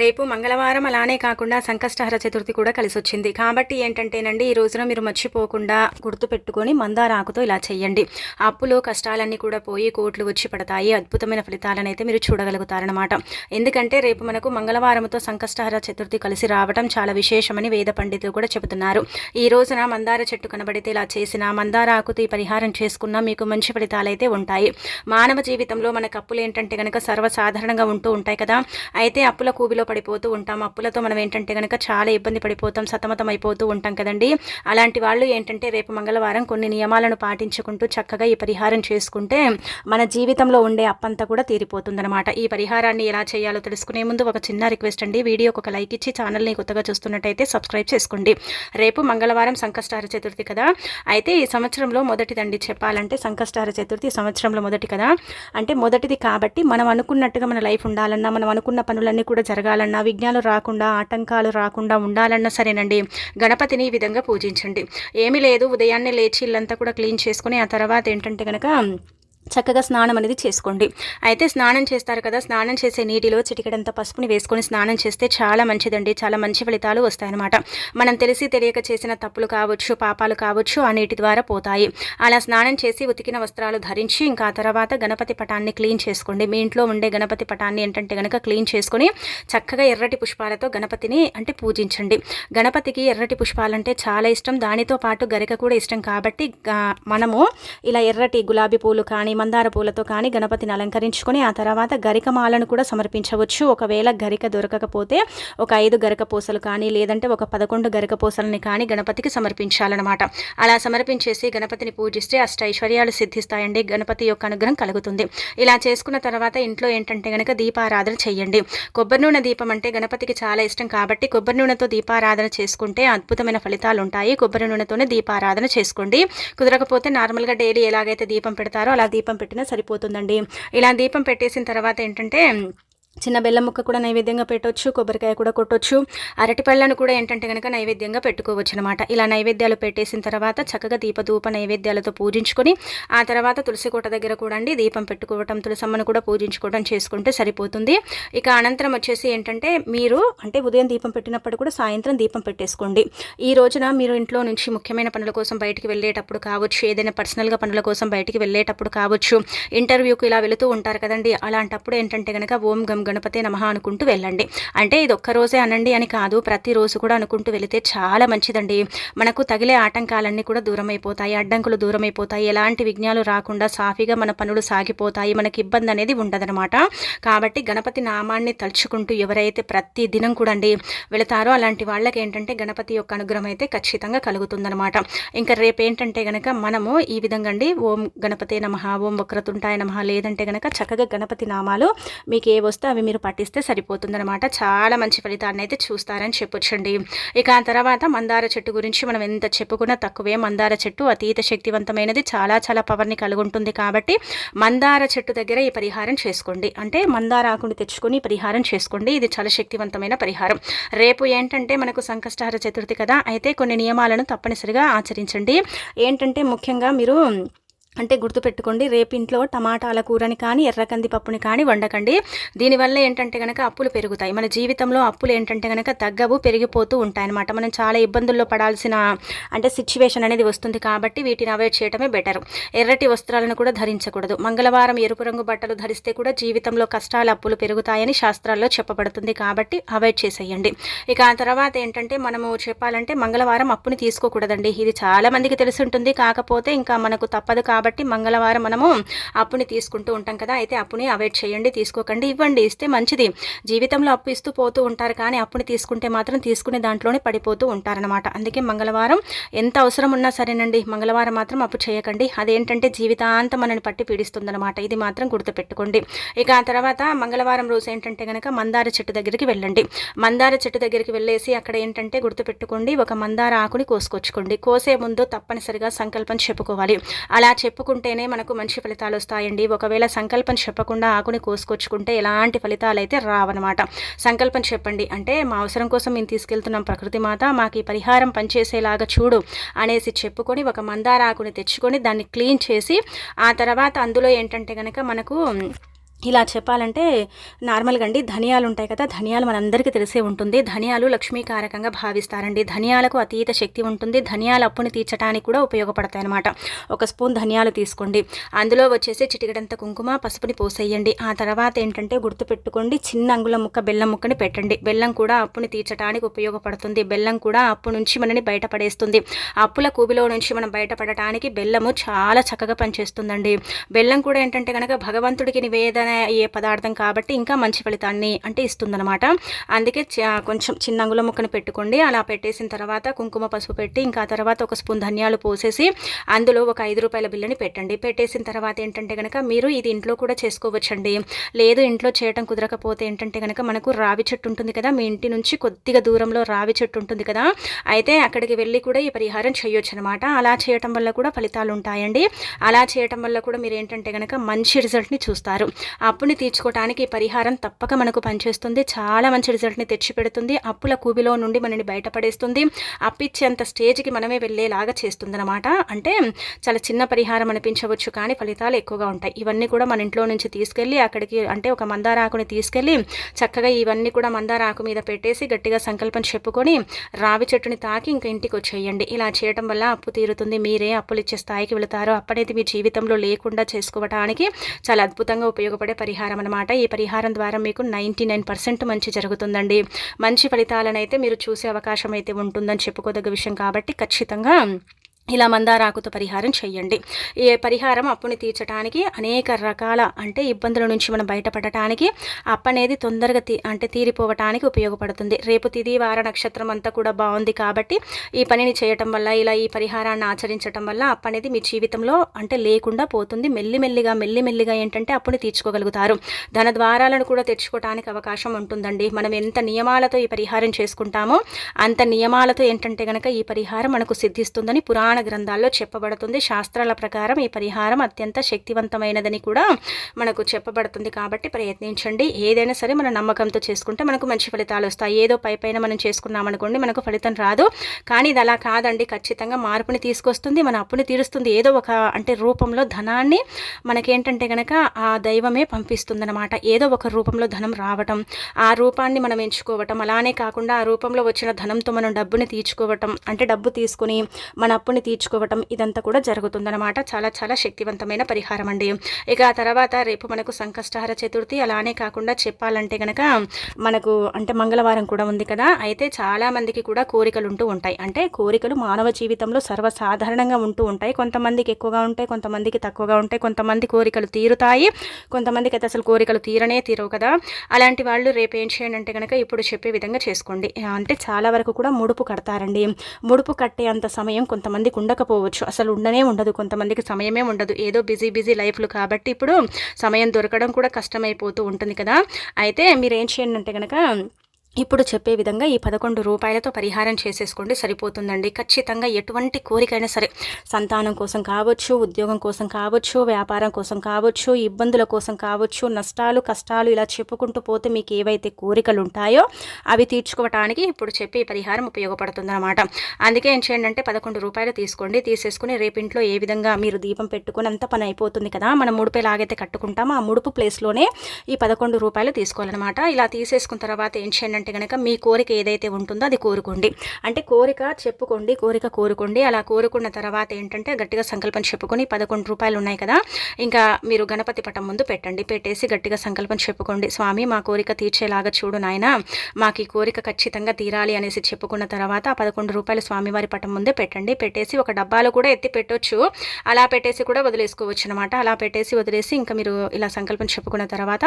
రేపు మంగళవారం అలానే కాకుండా సంకష్టహర చతుర్థి కూడా కలిసి వచ్చింది కాబట్టి ఏంటంటేనండి ఈ రోజున మీరు మర్చిపోకుండా గుర్తు పెట్టుకొని మందార ఆకుతో ఇలా చేయండి అప్పులు కష్టాలన్నీ కూడా పోయి కోట్లు వచ్చి పడతాయి. అద్భుతమైన ఫలితాలను అయితే మీరు చూడగలుగుతారనమాట ఎందుకంటే రేపు మనకు మంగళవారంతో సంకష్టహర చతుర్థి కలిసి రావడం చాలా విశేషమని వేద పండితులు కూడా చెబుతున్నారు. ఈ రోజున మందార చెట్టు కనబడితే ఇలా చేసిన మందార ఆకుతో ఈ పరిహారం చేసుకున్నా మీకు మంచి ఫలితాలు అయితే ఉంటాయి. మానవ జీవితంలో మనకు అప్పులు ఏంటంటే కనుక సర్వసాధారణంగా ఉంటూ ఉంటాయి కదా. అయితే అప్పుల కూబిలో పడిపోతూ ఉంటాం. అప్పులతో మనం ఏంటంటే కనుక చాలా ఇబ్బంది పడిపోతాం సతమతం అయిపోతూ ఉంటాం కదండి. అలాంటి వాళ్ళు ఏంటంటే రేపు మంగళవారం కొన్ని నియమాలను పాటించుకుంటూ చక్కగా ఈ పరిహారం చేసుకుంటే మన జీవితంలో ఉండే అప్పంతా కూడా తీరిపోతుందనమాట ఈ పరిహారాన్ని ఎలా చేయాలో తెలుసుకునే ముందు ఒక చిన్న రిక్వెస్ట్ అండి. వీడియోకి ఒక లైక్ ఇచ్చి ఛానల్ని కొత్తగా చూస్తున్నట్టయితే సబ్స్క్రైబ్ చేసుకోండి. రేపు మంగళవారం సంకష్టార చతుర్థి కదా. అయితే ఈ సంవత్సరంలో మొదటిదండి చెప్పాలంటే సంకష్టార చతుర్థి సంవత్సరంలో మొదటి కదా. అంటే మొదటిది కాబట్టి మనం అనుకున్నట్టుగా మన లైఫ్ ఉండాలన్నా మనం అనుకున్న పనులన్నీ కూడా జరగాలి జరగాలన్నా విఘ్నాలు రాకుండా ఆటంకాలు రాకుండా ఉండాలన్నా సరేనండి. గణపతిని ఈ విధంగా పూజించండి. ఏమీ లేదు ఉదయాన్నే లేచి ఇల్లంతా కూడా క్లీన్ చేసుకుని ఆ తర్వాత ఏంటంటే కనుక చక్కగా స్నానం అనేది చేసుకోండి. అయితే స్నానం చేస్తారు కదా స్నానం చేసే నీటిలో చిటికడంత పసుపుని వేసుకొని స్నానం చేస్తే చాలా మంచిదండి. చాలా మంచి ఫలితాలు వస్తాయన్నమాట. మనం తెలిసి తెలియక చేసిన తప్పులు కావచ్చు పాపాలు కావచ్చు ఆ నీటి ద్వారా పోతాయి. అలా స్నానం చేసి ఉతికిన వస్త్రాలు ధరించి ఇంకా తర్వాత గణపతి పటాన్ని క్లీన్ చేసుకోండి. మీ ఇంట్లో ఉండే గణపతి పటాన్ని ఏంటంటే గనక క్లీన్ చేసుకొని చక్కగా ఎర్రటి పుష్పాలతో గణపతిని అంటే పూజించండి. గణపతికి ఎర్రటి పుష్పాలంటే చాలా ఇష్టం. దానితో పాటు గరిక కూడా ఇష్టం. కాబట్టి మనము ఇలా ఎర్రటి గులాబీ పూలు కానీ మందార పూలతో కానీ గణపతిని అలంకరించుకొని ఆ తర్వాత గరికమాలను కూడా సమర్పించవచ్చు. ఒకవేళ గరిక దొరకకపోతే ఒక ఐదు గరిక పూసలు కానీ లేదంటే ఒక పదకొండు గరిక పూసలని కానీ గణపతికి సమర్పించాలన్నమాట. అలా సమర్పించేసి గణపతిని పూజిస్తే అష్ట ఐశ్వర్యాలు సిద్ధిస్తాయండి. గణపతి యొక్క అనుగ్రహం కలుగుతుంది. ఇలా చేసుకున్న తర్వాత ఇంట్లో ఏంటంటే గనక దీపారాధన చేయండి కొబ్బరి నూనె దీపం అంటే గణపతికి చాలా ఇష్టం కాబట్టి కొబ్బరి నూనెతో దీపారాధన చేసుకుంటే అద్భుతమైన ఫలితాలు ఉంటాయి. కొబ్బరి నూనెతోనే దీపారాధన చేసుకోండి. కుదరకపోతే నార్మల్గా డైలీ ఎలాగైతే దీపం పెడతారో అలా దీపం దీపం పెట్టినా సరిపోతుందండి. ఇలా దీపం పెట్టేసిన తర్వాత ఏంటంటే చిన్న బెల్లం ముక్క కూడా నైవేద్యంగా పెట్టవచ్చు కొబ్బరికాయ కూడా కొట్టవచ్చు అరటిపళ్ళను కూడా ఏంటంటే కనుక నైవేద్యంగా పెట్టుకోవచ్చు అనమాట ఇలా నైవేద్యాలు పెట్టేసిన తర్వాత చక్కగా దీపధూప నైవేద్యాలతో పూజించుకొని ఆ తర్వాత తులసి కోట దగ్గర కూడా అండి దీపం పెట్టుకోవటం తులసమ్మను కూడా పూజించుకోవడం చేసుకుంటే సరిపోతుంది. ఇక అనంతరం వచ్చేసి ఏంటంటే మీరు అంటే ఉదయం దీపం పెట్టినప్పుడు కూడా సాయంత్రం దీపం పెట్టేసుకోండి. ఈ రోజున మీరు ఇంట్లో నుంచి ముఖ్యమైన పనుల కోసం బయటికి వెళ్ళేటప్పుడు కావచ్చు ఏదైనా పర్సనల్గా పనుల కోసం బయటికి వెళ్ళేటప్పుడు కావచ్చు ఇంటర్వ్యూకి ఇలా వెళుతూ ఉంటారు కదండి. అలాంటప్పుడు ఏంటంటే కనుక ఓం గమ్ గణపతి నమ అనుకుంటూ వెళ్ళండి. అంటే ఇది ఒక్కరోజే అనండి అని కాదు ప్రతిరోజు కూడా అనుకుంటూ వెళితే చాలా మంచిదండి. మనకు తగిలే ఆటంకాలన్నీ కూడా దూరం అయిపోతాయి అడ్డంకులు దూరం అయిపోతాయి ఎలాంటి విఘ్నాలు రాకుండా సాఫీగా మన పనులు సాగిపోతాయి మనకి ఇబ్బంది అనేది ఉండదనమాట కాబట్టి గణపతి నామాన్ని తలుచుకుంటూ ఎవరైతే ప్రతి దినం కూడా అండి వెళతారో అలాంటి వాళ్ళకి ఏంటంటే గణపతి యొక్క అనుగ్రహం అయితే ఖచ్చితంగా కలుగుతుందనమాట ఇంకా రేపు ఏంటంటే గనక మనము ఈ విధంగా అండి ఓం గణపతి నమ ఓం వక్రతుంటాయ నమ లేదంటే గనక చక్కగా గణపతి నామాలు మీకు ఏ వస్తే అవి మీరు పట్టిస్తే సరిపోతుందనమాట చాలా మంచి ఫలితాన్ని అయితే చూస్తారని చెప్పొచ్చండి. ఇక ఆ తర్వాత మందార చెట్టు గురించి మనం ఎంత చెప్పుకున్నా తక్కువే. మందార చెట్టు అతీత శక్తివంతమైనది. చాలా చాలా పవర్ని కలిగి ఉంటుంది కాబట్టి మందార చెట్టు దగ్గర ఈ పరిహారం చేసుకోండి. అంటే మందార ఆకుని తెచ్చుకొని పరిహారం చేసుకోండి. ఇది చాలా శక్తివంతమైన పరిహారం. రేపు ఏంటంటే మనకు సంకష్టహార చతుర్థి కదా. అయితే కొన్ని నియమాలను తప్పనిసరిగా ఆచరించండి. ఏంటంటే ముఖ్యంగా మీరు అంటే గుర్తుపెట్టుకోండి రేపు ఇంట్లో టమాటాల కూరని కానీ ఎర్రకంది పప్పుని కానీ వండకండి. దీనివల్ల ఏంటంటే కనుక అప్పులు పెరుగుతాయి. మన జీవితంలో అప్పులు ఏంటంటే కనుక తగ్గవు పెరిగిపోతూ ఉంటాయన్నమాట. మనం చాలా ఇబ్బందుల్లో పడాల్సిన అంటే సిచ్యువేషన్ అనేది వస్తుంది కాబట్టి వీటిని అవాయిడ్ చేయడమే బెటర్ ఎర్రటి వస్త్రాలను కూడా ధరించకూడదు. మంగళవారం ఎరుపు రంగు బట్టలు ధరిస్తే కూడా జీవితంలో కష్టాలు అప్పులు పెరుగుతాయని శాస్త్రాల్లో చెప్పబడుతుంది కాబట్టి అవాయిడ్ చేసేయండి. ఇక ఆ తర్వాత ఏంటంటే మనము చెప్పాలంటే మంగళవారం అప్పుని తీసుకోకూడదండి. ఇది చాలామందికి తెలిసి ఉంటుంది. కాకపోతే ఇంకా మనకు తప్పదు కాబట్టి కాబట్టి మంగళవారం మనము అప్పుని తీసుకుంటూ ఉంటాం కదా అయితే అప్పుని అవాయిడ్ చేయండి తీసుకోకండి ఇవ్వండి ఇస్తే మంచిది. జీవితంలో అప్పు ఇస్తూ పోతూ ఉంటారు కానీ అప్పుని తీసుకుంటే మాత్రం తీసుకునే దాంట్లోనే పడిపోతూ ఉంటారనమాట అందుకే మంగళవారం ఎంత అవసరం ఉన్నా సరేనండి మంగళవారం మాత్రం అప్పు చేయకండి. అదేంటంటే జీవితాంతం మనని పట్టి పీడిస్తుందనమాట ఇది మాత్రం గుర్తుపెట్టుకోండి. ఇక ఆ తర్వాత మంగళవారం రోజు ఏంటంటే కనుక మందార చెట్టు దగ్గరికి వెళ్ళండి. మందార చెట్టు దగ్గరికి వెళ్ళేసి అక్కడ ఏంటంటే గుర్తుపెట్టుకోండి ఒక మందార ఆకుని కోసుకొచ్చుకోండి. కోసే ముందు తప్పనిసరిగా సంకల్పం చెప్పుకోవాలి. అలా చెప్పి చెప్పుకుంటేనే మనకు మంచి ఫలితాలు వస్తాయండి. ఒకవేళ సంకల్పం చెప్పకుండా ఆకుని కోసుకొచ్చుకుంటే ఎలాంటి ఫలితాలు అయితే రావన్నమాట. సంకల్పం చెప్పండి. అంటే మా అవసరం కోసం మేము తీసుకెళ్తున్నాం ప్రకృతి మాత మాకు ఈ పరిహారం పనిచేసేలాగా చూడు అనేసి చెప్పుకొని ఒక మందార ఆకుని తెచ్చుకొని దాన్ని క్లీన్ చేసి ఆ తర్వాత అందులో ఏంటంటే కనుక మనకు ఇలా చెప్పాలంటే నార్మల్గా అండి ధనియాలు ఉంటాయి కదా ధనియాలు మనందరికీ తెలిసే ఉంటుంది. ధనియాలు లక్ష్మీకారకంగా భావిస్తారండి. ధనియాలకు అతీత శక్తి ఉంటుంది. ధనియాల అప్పుని తీర్చడానికి కూడా ఉపయోగపడతాయి అనమాట ఒక స్పూన్ ధనియాలు తీసుకోండి. అందులో వచ్చేసి చిటికడంత కుంకుమ పసుపుని పోసేయండి. ఆ తర్వాత ఏంటంటే గుర్తుపెట్టుకోండి చిన్న అంగుళం ముక్క బెల్లం ముక్కని పెట్టండి. బెల్లం కూడా అప్పుని తీర్చడానికి ఉపయోగపడుతుంది. బెల్లం కూడా అప్పు నుంచి మనని బయటపడేస్తుంది. అప్పుల కూబిలో నుంచి మనం బయటపడటానికి బెల్లము చాలా చక్కగా పనిచేస్తుందండి. బెల్లం కూడా ఏంటంటే కనుక భగవంతుడికి నివేదన అయ్యే పదార్థం కాబట్టి ఇంకా మంచి ఫలితాన్ని అంటే ఇస్తుందనమాట అందుకే కొంచెం చిన్న అంగుళం ముక్కను పెట్టుకోండి. అలా పెట్టేసిన తర్వాత కుంకుమ పసుపు పెట్టి ఇంకా తర్వాత ఒక స్పూన్ ధనియాలు పోసేసి అందులో ఒక ఐదు రూపాయల బిల్లుని పెట్టండి. పెట్టేసిన తర్వాత ఏంటంటే కనుక మీరు ఇది ఇంట్లో కూడా చేసుకోవచ్చండి. లేదు ఇంట్లో చేయటం కుదరకపోతే ఏంటంటే కనుక మనకు రావి చెట్టు ఉంటుంది కదా మీ ఇంటి నుంచి కొద్దిగా దూరంలో రావి చెట్టు ఉంటుంది కదా అయితే అక్కడికి వెళ్ళి కూడా ఈ పరిహారం చేయొచ్చు అనమాట అలా చేయటం వల్ల కూడా ఫలితాలు ఉంటాయండి. అలా చేయటం వల్ల కూడా మీరు ఏంటంటే కనుక మంచి రిజల్ట్ని చూస్తారు. అప్పుని తీర్చుకోవడానికి పరిహారం తప్పక మనకు పనిచేస్తుంది. చాలా మంచి రిజల్ట్ని తెచ్చిపెడుతుంది. అప్పుల కూబిలో నుండి మనని బయటపడేస్తుంది. అప్పిచ్చేంత స్టేజ్కి మనమే వెళ్ళేలాగా చేస్తుందన్నమాట. అంటే చాలా చిన్న పరిహారం అనిపించవచ్చు కానీ ఫలితాలు ఎక్కువగా ఉంటాయి. ఇవన్నీ కూడా మన ఇంట్లో నుంచి తీసుకెళ్ళి అక్కడికి అంటే ఒక మందార ఆకుని తీసుకెళ్ళి చక్కగా ఇవన్నీ కూడా మందార ఆకు మీద పెట్టేసి గట్టిగా సంకల్పం చెప్పుకొని రావి చెట్టుని తాకి ఇంకా ఇంటికి వచ్చేయండి ఇలా చేయడం వల్ల అప్పు తీరుతుంది. మీరే అప్పులు ఇచ్చే స్థాయికి వెళతారు. అప్పనేది మీ జీవితంలో లేకుండా చేసుకోవడానికి చాలా అద్భుతంగా ఉపయోగపడే పరిహారం అనమాట ఈ పరిహారం ద్వారా మీకు నైంటీ నైన్ పర్సెంట్ మంచి జరుగుతుందండి. మంచి ఫలితాలను అయితే మీరు చూసే అవకాశం అయితే ఉంటుందని చెప్పుకోదగ్గ విషయం కాబట్టి ఖచ్చితంగా ఇలా మందారాకుతో పరిహారం చేయండి. ఈ పరిహారం అప్పుని తీర్చడానికి అనేక రకాల అంటే ఇబ్బందుల నుంచి మనం బయటపడటానికి అప్పు అనేది తొందరగా తీ అంటే తీరిపోవటానికి ఉపయోగపడుతుంది. రేపు తిది వార నక్షత్రం అంతా కూడా బాగుంది కాబట్టి ఈ పనిని చేయటం వల్ల ఇలా ఈ పరిహారాన్ని ఆచరించటం వల్ల అప్పు అనేది మీ జీవితంలో అంటే లేకుండా పోతుంది. మెల్లిమెల్లిగా మెల్లిమెల్లిగా ఏంటంటే అప్పుని తీర్చుకోగలుగుతారు. ధన ద్వారాలను కూడా తెచ్చుకోవడానికి అవకాశం ఉంటుందండి. మనం ఎంత నియమాలతో ఈ పరిహారం చేసుకుంటామో అంత నియమాలతో ఏంటంటే కనుక ఈ పరిహారం మనకు సిద్ధిస్తుందని పురాణ పురాణ గ్రంథాల్లో చెప్పబడుతుంది. శాస్త్రాల ప్రకారం ఈ పరిహారం అత్యంత శక్తివంతమైనదని కూడా మనకు చెప్పబడుతుంది. కాబట్టి ప్రయత్నించండి. ఏదైనా సరే మన నమ్మకంతో చేసుకుంటే మనకు మంచి ఫలితాలు వస్తాయి. ఏదో పై పైన మనం చేసుకున్నామనుకోండి మనకు ఫలితం రాదు. కానీ ఇది అలా కాదండి. ఖచ్చితంగా మార్పుని తీసుకొస్తుంది. మన అప్పుని తీరుస్తుంది. ఏదో ఒక అంటే రూపంలో ధనాన్ని మనకేంటంటే కనుక ఆ దైవమే పంపిస్తుందన్నమాట. ఏదో ఒక రూపంలో ధనం రావటం ఆ రూపాన్ని మనం ఎంచుకోవటం అలానే కాకుండా ఆ రూపంలో వచ్చిన ధనంతో మనం డబ్బుని తీర్చుకోవటం అంటే డబ్బు తీసుకుని మన అప్పుని తీర్చుకోవటం ఇదంతా కూడా జరుగుతుందన్నమాట. చాలా చాలా శక్తివంతమైన పరిహారం అండి. ఇక ఆ తర్వాత రేపు మనకు సంకష్టహార చతుర్థి. అలానే కాకుండా చెప్పాలంటే కనుక మనకు అంటే మంగళవారం కూడా ఉంది కదా. అయితే చాలా మందికి కూడా కోరికలు ఉంటూ ఉంటాయి. అంటే కోరికలు మానవ జీవితంలో సర్వసాధారణంగా ఉంటూ ఉంటాయి. కొంతమందికి ఎక్కువగా ఉంటాయి కొంతమందికి తక్కువగా ఉంటాయి. కొంతమంది కోరికలు తీరుతాయి. కొంతమందికి అయితే అసలు కోరికలు తీరనే తీరవు కదా. అలాంటి వాళ్ళు రేపు ఏం చేయండి అంటే కనుక ఇప్పుడు చెప్పే విధంగా చేసుకోండి. అంటే చాలా వరకు కూడా ముడుపు కడతారండి. ముడుపు కట్టే అంత సమయం కొంతమంది ఉండకపోవచ్చు. అసలు ఉండనే ఉండదు. కొంతమందికి సమయమే ఉండదు. ఏదో బిజీ బిజీ లైఫ్లు కాబట్టి ఇప్పుడు సమయం దొరకడం కూడా కష్టమైపోతూ ఉంటుంది కదా. అయితే మీరు ఏం చేయండి అంటే కనుక ఇప్పుడు చెప్పే విధంగా ఈ పదకొండు రూపాయలతో పరిహారం చేసేసుకోండి సరిపోతుందండి. ఖచ్చితంగా ఎటువంటి కోరికైనా సరే సంతానం కోసం కావచ్చు ఉద్యోగం కోసం కావచ్చు వ్యాపారం కోసం కావచ్చు ఇబ్బందుల కోసం కావచ్చు నష్టాలు కష్టాలు ఇలా చెప్పుకుంటూ పోతే మీకు ఏవైతే కోరికలు ఉంటాయో అవి తీర్చుకోవటానికి ఇప్పుడు చెప్పే పరిహారం ఉపయోగపడుతుందన్నమాట. అందుకే ఏం చేయండి అంటే పదకొండు రూపాయలు తీసుకోండి. తీసేసుకుని రేపింట్లో ఏ విధంగా మీరు దీపం పెట్టుకుని అంత పని అయిపోతుంది కదా మనం ముడిపే లాగైతే కట్టుకుంటామో? ఆ ముడుపు ప్లేస్లోనే ఈ పదకొండు రూపాయలు తీసుకోవాలన్నమాట. ఇలా తీసేసుకున్న తర్వాత ఏం చేయండి అంటే కనుక మీ కోరిక ఏదైతే ఉంటుందో అది కోరుకోండి. అంటే కోరిక చెప్పుకోండి కోరిక కోరుకోండి. అలా కోరుకున్న తర్వాత ఏంటంటే గట్టిగా సంకల్పం చెప్పుకొని పదకొండు రూపాయలు ఉన్నాయి కదా ఇంకా మీరు గణపతి పటం ముందు పెట్టండి. పెట్టేసి గట్టిగా సంకల్పం చెప్పుకోండి. స్వామి మా కోరిక తీర్చేలాగా చూడు నాయన మాకు ఈ కోరిక ఖచ్చితంగా తీరాలి అనేసి చెప్పుకున్న తర్వాత ఆ పదకొండు రూపాయలు స్వామివారి పటం ముందే పెట్టండి. పెట్టేసి ఒక డబ్బాలో కూడా ఎత్తి పెట్టొచ్చు. అలా పెట్టేసి కూడా వదిలేసుకోవచ్చు అనమాట అలా పెట్టేసి వదిలేసి ఇంకా మీరు ఇలా సంకల్పం చెప్పుకున్న తర్వాత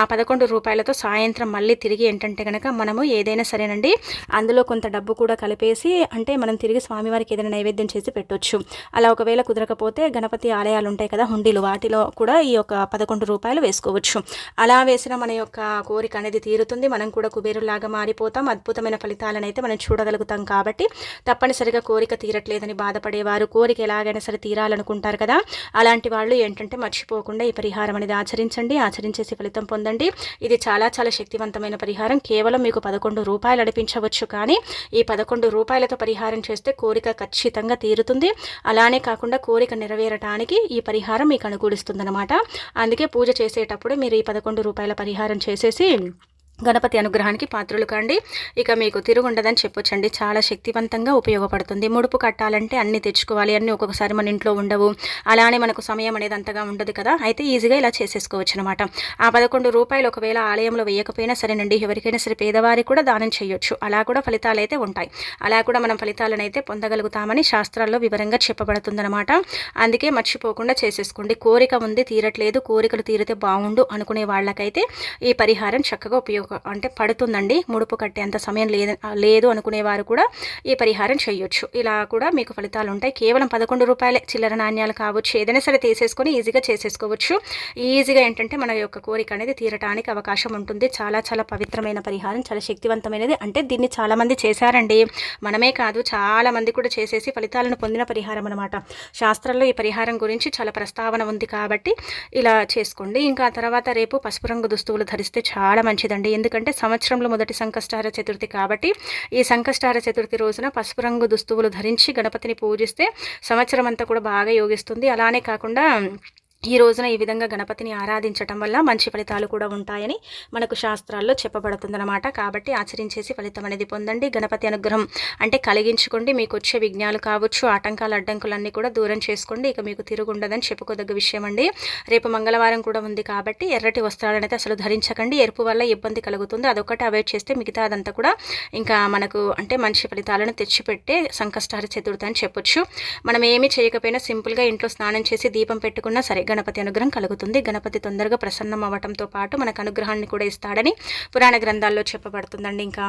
ఆ పదకొండు రూపాయలతో సాయంత్రం మళ్ళీ తిరిగి ఏంటంటే కనుక మనము ఏదైనా సరేనండి. అందులో కొంత డబ్బు కూడా కలిపేసి అంటే మనం తిరిగి స్వామివారికి ఏదైనా నైవేద్యం చేసి పెట్టొచ్చు. అలా ఒకవేళ కుదరకపోతే గణపతి ఆలయాలు ఉంటాయి కదా హుండీలు. వాటిలో కూడా ఈ యొక్క పదకొండు రూపాయలు వేసుకోవచ్చు. అలా వేసిన మన యొక్క కోరిక అనేది తీరుతుంది. మనం కూడా కుబేరులాగా మారిపోతాం. అద్భుతమైన ఫలితాలను అయితే మనం చూడగలుగుతాం కాబట్టి తప్పనిసరిగా కోరిక తీరట్లేదని బాధపడేవారు కోరిక ఎలాగైనా సరే తీరాలనుకుంటారు కదా. అలాంటి వాళ్ళు ఏంటంటే మర్చిపోకుండా ఈ పరిహారం అనేది ఆచరించండి. ఆచరించేసి ఫలితం పొందండి. ఇది చాలా చాలా శక్తివంతమైన పరిహారం. కేవలం మీకు పదకొండు రూపాయలు అనిపించవచ్చు కానీ ఈ పదకొండు రూపాయలతో పరిహారం చేస్తే కోరిక ఖచ్చితంగా తీరుతుంది. అలానే కాకుండా కోరిక నెరవేరటానికి ఈ పరిహారం మీకు అనుకూలిస్తుందన్నమాట. అందుకే పూజ చేసేటప్పుడు మీరు ఈ పదకొండు రూపాయల పరిహారం చేసేసి గణపతి అనుగ్రహానికి పాత్రలు కండి. ఇక మీకు తిరుగుండదని చెప్పొచ్చండి. చాలా శక్తివంతంగా ఉపయోగపడుతుంది. ముడుపు కట్టాలంటే అన్ని తెచ్చుకోవాలి. అన్నీ ఒక్కొక్కసారి మన ఇంట్లో ఉండవు. అలానే మనకు సమయం అనేది అంతగా ఉండదు కదా. అయితే ఈజీగా ఇలా చేసేసుకోవచ్చు అనమాట ఆ పదకొండు రూపాయలు ఒకవేళ ఆలయంలో వేయకపోయినా సరేనండి. ఎవరికైనా సరే పేదవారికి కూడా దానం చేయొచ్చు. అలా కూడా ఫలితాలు అయితే ఉంటాయి. అలా కూడా మనం ఫలితాలను అయితే పొందగలుగుతామని శాస్త్రాల్లో వివరంగా చెప్పబడుతుందన్నమాట అందుకే మర్చిపోకుండా చేసేసుకోండి. కోరిక ఉంది తీరట్లేదు. కోరికలు తీరితే బాగుండు అనుకునే వాళ్ళకైతే ఈ పరిహారం చక్కగా ఉపయోగ అంటే పడుతుందండి. ముడుపు కట్టేంత సమయం లేదు లేదు అనుకునేవారు కూడా ఈ పరిహారం చేయొచ్చు. ఇలా కూడా మీకు ఫలితాలు ఉంటాయి కేవలం పదకొండు రూపాయలే చిల్లర నాణ్యాలు కావచ్చు. ఏదైనా సరే తీసేసుకొని ఈజీగా చేసేసుకోవచ్చు. ఈజీగా ఏంటంటే మన యొక్క కోరిక అనేది తీరటానికి అవకాశం ఉంటుంది. చాలా చాలా పవిత్రమైన పరిహారం. చాలా శక్తివంతమైనది. అంటే దీన్ని చాలామంది చేశారండి. మనమే కాదు చాలామంది కూడా చేసేసి ఫలితాలను పొందిన పరిహారం అనమాట శాస్త్రంలో ఈ పరిహారం గురించి చాలా ప్రస్తావన ఉంది కాబట్టి ఇలా చేసుకోండి. ఇంకా తర్వాత రేపు పసుపు రంగు దుస్తువులు ధరిస్తే చాలా మంచిదండి. ఎందుకంటే సంవత్సరంలో మొదటి సంకష్టార చతుర్థి కాబట్టి ఈ సంకష్టార చతుర్థి రోజున పసుపు రంగు దుస్తువులు ధరించి గణపతిని పూజిస్తే సంవత్సరం అంతా కూడా బాగా యోగిస్తుంది. అలానే కాకుండా ఈ రోజున ఈ విధంగా గణపతిని ఆరాధించటం వల్ల మంచి ఫలితాలు కూడా ఉంటాయని మనకు శాస్త్రాల్లో చెప్పబడుతుందన్నమాట. కాబట్టి ఆచరించేసి ఫలితం అనేది పొందండి. గణపతి అనుగ్రహం అంటే కలిగించుకోండి. మీకు వచ్చే విఘ్నాలు కావచ్చు ఆటంకాలు అడ్డంకులన్నీ కూడా దూరం చేసుకోండి. ఇక మీకు తిరుగుండదని చెప్పుకోదగ్గ విషయం అండి రేపు మంగళవారం కూడా ఉంది కాబట్టి ఎర్రటి వస్త్రాలను అయితే అసలు ధరించకండి. ఎరుపు వల్ల ఇబ్బంది కలుగుతుంది. అదొకటి అవాయిడ్ చేస్తే మిగతా అదంతా కూడా ఇంకా మనకు అంటే మంచి ఫలితాలను తెచ్చిపెట్టే సంకష్టార చతుర్థి అని చెప్పొచ్చు. మనం ఏమి చేయకపోయినా సింపుల్గా ఇంట్లో స్నానం చేసి దీపం పెట్టుకున్నా సరే గణపతి అనుగ్రహం కలుగుతుంది. గణపతి తొందరగా ప్రసన్నం అవ్వటంతో పాటు మనకు అనుగ్రహాన్ని కూడా ఇస్తాడని పురాణ గ్రంథాల్లో చెప్పబడుతుందండి ఇంకా.